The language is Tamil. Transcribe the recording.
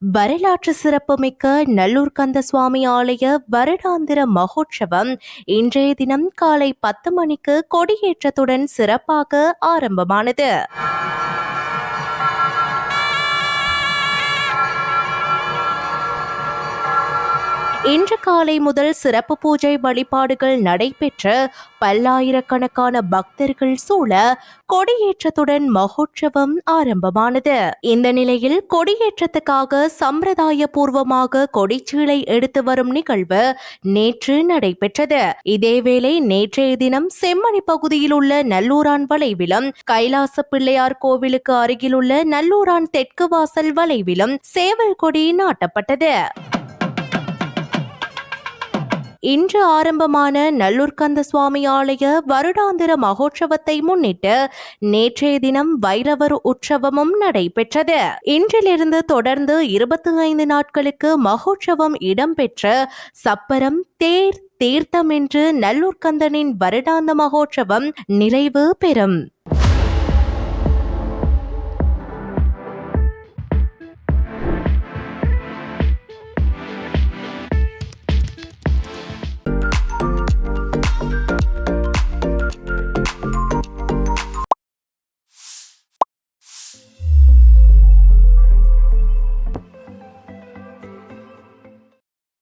வரலாற்று சிறப்புமிக்க நல்லூர் கந்த சுவாமி ஆலய வருடாந்திர மகோற்சவம் இன்றைய தினம் காலை பத்து மணிக்கு கொடியேற்றத்துடன் சிறப்பாக ஆரம்பமானது. இன்று காலை முதல் சிறப்பு பூஜை வழிபாடுகள் நடைபெற்று பல்லாயிரக்கணக்கான பக்தர்கள் சூழ கொடியேற்றத்துடன் மகோற்சவம் ஆரம்பமானது. இந்த நிலையில் கொடியேற்றத்துக்காக சம்பிரதாய பூர்வமாக கொடிச்சீலை எடுத்து வரும் நிகழ்வு நேற்று நடைபெற்றது. இதேவேளை நேற்றைய தினம் செம்மணி பகுதியில் உள்ள நல்லூரான் வளைவிலும் கைலாச பிள்ளையார் கோவிலுக்கு அருகிலுள்ள நல்லூரான் தெற்கு வாசல் வளைவிலும் சேவல் கொடி நாட்டப்பட்டது. இன்று ஆரம்பமான நல்லூர்கந்த சுவாமி ஆலய வருடாந்திர மகோற்சவத்தை முன்னிட்டு நேற்றைய தினம் வைரவர் உற்சவமும் நடைபெற்றது. இன்றிலிருந்து தொடர்ந்து இருபத்தி ஐந்து நாட்களுக்கு மகோற்சவம் இடம்பெற்ற சப்பரம் தேர் தீர்த்தம் என்று நல்லூர்கந்தனின் வருடாந்த மகோற்சவம் நிறைவு பெறும்.